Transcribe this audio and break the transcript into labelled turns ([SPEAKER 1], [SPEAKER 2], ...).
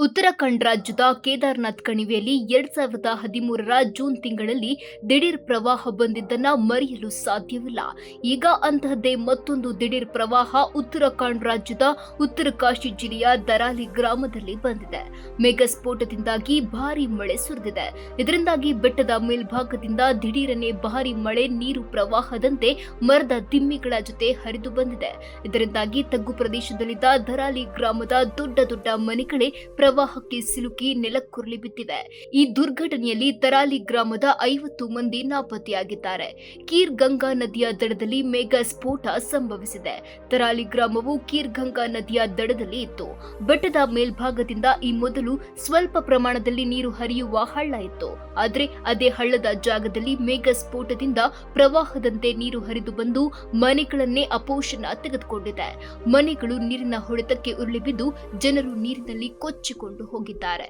[SPEAKER 1] ಉತ್ತರಾಖಂಡ್ ರಾಜ್ಯದ ಕೇದಾರ್ನಾಥ್ ಕಣಿವೆಯಲ್ಲಿ ಎರಡ್ ಸಾವಿರದ ಹದಿಮೂರರ ಜೂನ್ ತಿಂಗಳಲ್ಲಿ ದಿಢೀರ್ ಪ್ರವಾಹ ಬಂದಿದ್ದನ್ನ ಮರೆಯಲು ಸಾಧ್ಯವಿಲ್ಲ. ಈಗ ಅಂತಹದ್ದೇ ಮತ್ತೊಂದು ದಿಢೀರ್ ಪ್ರವಾಹ ಉತ್ತರಾಖಂಡ್ ರಾಜ್ಯದ ಉತ್ತರಕಾಶಿ ಜಿಲ್ಲೆಯ ದರಾಲಿ ಗ್ರಾಮದಲ್ಲಿ ಬಂದಿದೆ. ಮೇಘಸ್ಫೋಟದಿಂದಾಗಿ ಭಾರಿ ಮಳೆ ಸುರಿದಿದೆ. ಇದರಿಂದಾಗಿ ಬೆಟ್ಟದ ಮೇಲ್ಭಾಗದಿಂದ ದಿಢೀರನೆ ಭಾರಿ ಮಳೆ ನೀರು ಪ್ರವಾಹದಂತೆ ಮರದ ದಿಮ್ಮಿಗಳ ಜೊತೆ ಹರಿದು ಬಂದಿದೆ. ಇದರಿಂದಾಗಿ ತಗ್ಗು ಪ್ರದೇಶದಲ್ಲಿದ್ದ ದರಾಲಿ ಗ್ರಾಮದ ದೊಡ್ಡ ದೊಡ್ಡ ಮನೆಗಳೇ ಪ್ರವಾಹಕ್ಕೆ ಸಿಲುಕಿ ನೆಲಕ್ಕುರುಳಿ ಬಿದ್ದಿವೆ ಈ ದುರ್ಘಟನೆಯಲ್ಲಿ ತರಾಲಿ ಗ್ರಾಮದ ಐವತ್ತು ಮಂದಿ ನಾಪತ್ತೆಯಾಗಿದ್ದಾರೆ. ಕೀರ್ ಗಂಗಾ ನದಿಯ ದಡದಲ್ಲಿ ಮೇಘ ಸ್ಫೋಟ ಸಂಭವಿಸಿದೆ. ತರಾಲಿ ಗ್ರಾಮವು ಕೀರ್ ಗಂಗಾ ನದಿಯ ದಡದಲ್ಲಿ ಇತ್ತು. ಬೆಟ್ಟದ ಮೇಲ್ಭಾಗದಿಂದ ಈ ಮೊದಲು ಸ್ವಲ್ಪ ಪ್ರಮಾಣದಲ್ಲಿ ನೀರು ಹರಿಯುವ ಹಳ್ಳ ಇತ್ತು. ಆದರೆ ಅದೇ ಹಳ್ಳದ ಜಾಗದಲ್ಲಿ ಮೇಘ ಸ್ಫೋಟದಿಂದ ಪ್ರವಾಹದಂತೆ ನೀರು ಹರಿದು ಬಂದು ಮನೆಗಳನ್ನೇ ಅಪೋಷಣ ತೆಗೆದುಕೊಂಡಿದೆ. ಮನೆಗಳು ನೀರಿನ ಹೊಡೆತಕ್ಕೆ ಉರುಳಿ ಬಿದ್ದು ಜನರು ನೀರಿನಲ್ಲಿ ಕೊಚ್ಚಿಕೊಂಡು ಹೋಗಿದ್ದಾರೆ.